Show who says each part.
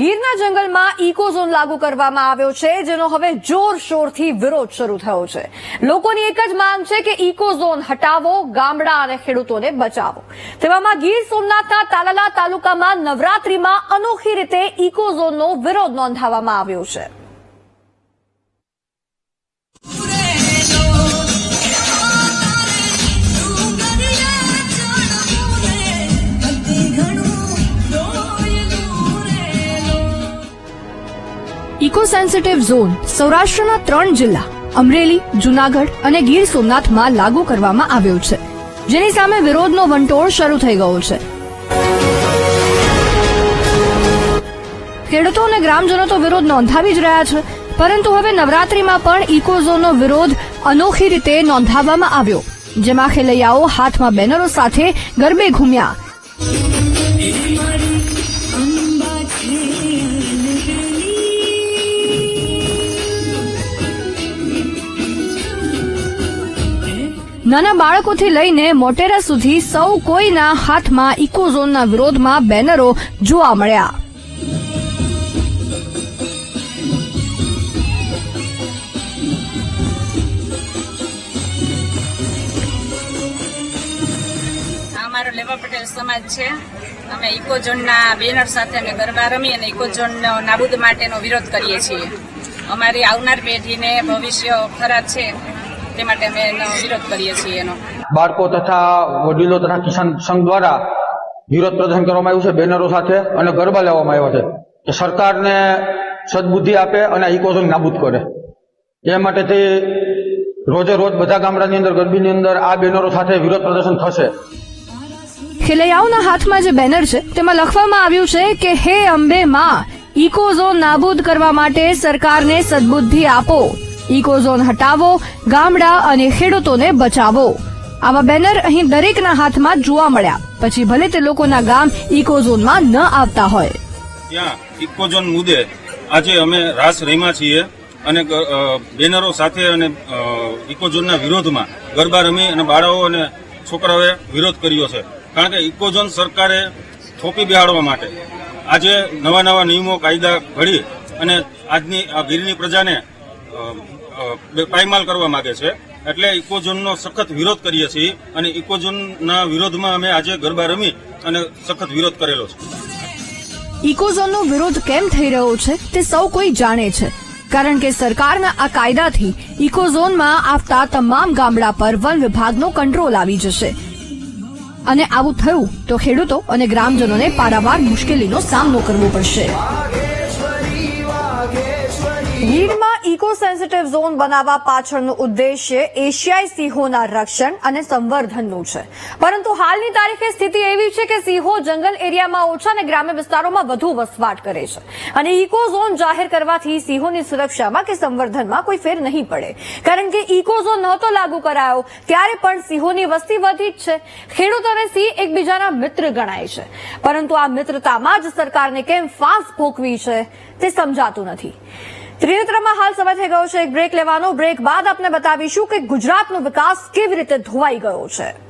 Speaker 1: ગીરના જંગલમાં ઇકોઝોન લાગુ કરવામાં આવ્યો છે, જેનો હવે જોરશોરથી વિરોધ શરૂ થયો છે. લોકોની એક જ માંગ છે કે ઇકોઝોન હટાવો, ગામડા અને ખેડૂતોને બચાવો. તેવામાં ગીર સોમનાથના તાલાલા તાલુકામાં નવરાત્રીમાં અનોખી રીતે ઇકોઝોનનો વિરોધ નોંધાવવામાં આવ્યો છે. ઇકો સેન્સિટિવ ઝોન સૌરાષ્ટ્રના ત્રણ જિલ્લા, અમરેલી, જુનાગઢ અને ગીર સોમનાથમાં લાગુ કરવામાં આવ્યો છે. જેની સામે વિરોધનો વંટોળ શરૂ થઈ ગયો છે. ખેડૂતો અને ગ્રામજનો તો વિરોધ નોંધાવી જ રહ્યા છે, પરંતુ હવે નવરાત્રીમાં પણ ઇકો ઝોનનો વિરોધ અનોખી રીતે નોંધાવવામાં આવ્યો, જેમાં ખેલૈયાઓ હાથમાં બેનરો સાથે ગરબે ઘૂમ્યા. નાના બાળકોથી લઈને મોટેરા સુધી સૌ કોઈના હાથમાં ઇકોઝોનના વિરોધમાં બેનરો જોવા મળ્યા.
Speaker 2: અમારો લેવા પટેલ સમાજ છે. અમે ઇકોઝોનના બેનર સાથે અમે ગરબા રમી અને ઇકોઝોન નાબૂદ માટેનો વિરોધ કરીએ છીએ. અમારી આવનાર પેઢીને ભવિષ્ય ખરાબ છે. તે માટે અમે એનો વિરોધ કરીએ છીએ એનો.
Speaker 3: બાળકો તથા વડીલો તથા કિસાન સંઘ દ્વારા વિરોધ પ્રદર્શન કરવામાં આવ્યું છે બેનરો સાથે અને ગરબા લેવામાં આવ્યા છે કે સરકારને સદબુદ્ધિ આપે અને ઇકોઝોન નાબૂદ કરે. એ માટે તે રોજે રોજ બધા ગામડાની અંદર ગરબીની અંદર આ બેનરો સાથે વિરોધ પ્રદર્શન થશે.
Speaker 1: ખેલૈયાઓના હાથમાં જે બેનર છે તેમાં લખવામાં આવ્યું છે કે હે અંબે માં ઇકોઝોન નાબૂદ કરવા માટે સરકારને સદબુદ્ધિ આપો. ઇકો ઝોન હટાવો, ગામડા અને ખેડૂતોને બચાવો. આવા બેનર અહીં દરેકના હાથમાં જોવા મળ્યા. પછી ભલે તે લોકોના ગામ ઇકોઝોનમાં ન આવતા હોય.
Speaker 4: ત્યાં ઇકોઝોન મુદ્દે આજે અમે રાસ રમ્યા છીએ અને બેનરો સાથે અને ઇકોઝોનના વિરોધમાં ગરબા રમી અને બાળાઓ અને છોકરાઓએ વિરોધ કર્યો છે. કારણ કે ઇકોઝોન સરકારે થોપી બેહાડવા માટે આજે નવા નવા નિયમો, કાયદા ઘડી અને આજની આ ગીરની પ્રજાને પાયમાલ કરવા માંગે છે. એટલે ઇકોઝોનનો સખત વિરોધ કરીએ છીએ અને ઇકોઝોનના વિરોધમાં અમે આજે ગરબા રમી અને સખત વિરોધ કરેલો છે.
Speaker 1: ઇકોઝોનનો વિરોધ કેમ થઈ રહ્યો છે તે સૌ કોઈ જાણે છે. કારણ કે સરકારના આ કાયદાથી ઇકોઝોનમાં આવતા તમામ ગામડા પર વન વિભાગનો કંટ્રોલ આવી જશે. અને આવું થયું તો ખેડૂતો અને ગ્રામજનોને પારાવાર મુશ્કેલીનો સામનો કરવો પડશે. ગીરમાં ઇકો સેન્સિટિવ ઝોન બનાવવા પાછળનો ઉદ્દેશ્ય એશિયાઈ સિંહોના રક્ષણ અને સંવર્ધનનું છે. પરંતુ હાલની તારીખે સ્થિતિ એવી છે કે સિંહો જંગલ એરિયામાં ઓછા અને ગ્રામ્ય વિસ્તારોમાં વધુ વસવાટ કરે છે. અને ઇકો ઝોન જાહેર કરવાથી સિંહોની સુરક્ષામાં કે સંવર્ધનમાં કોઈ ફેર નહીં પડે. કારણ કે ઇકો ઝોન નહોતો લાગુ કરાયો, ત્યારે પણ સિંહોની વસ્તી વધી જ છે. ખેડૂત અને સિંહ એકબીજાના મિત્ર ગણાય છે. પરંતુ આ મિત્રતામાં જ સરકારને કેમ ફાંસ ભોગવી છે તે સમજાતું નથી. ત્રિનેત્રમાં હાલ સમય થઈ ગયો છે. એક બ્રેક લેવાનો. બ્રેક બાદ આપને બતાવીશું કે ગુજરાતનો વિકાસ કેવી રીતે ધોવાઈ ગયો છે.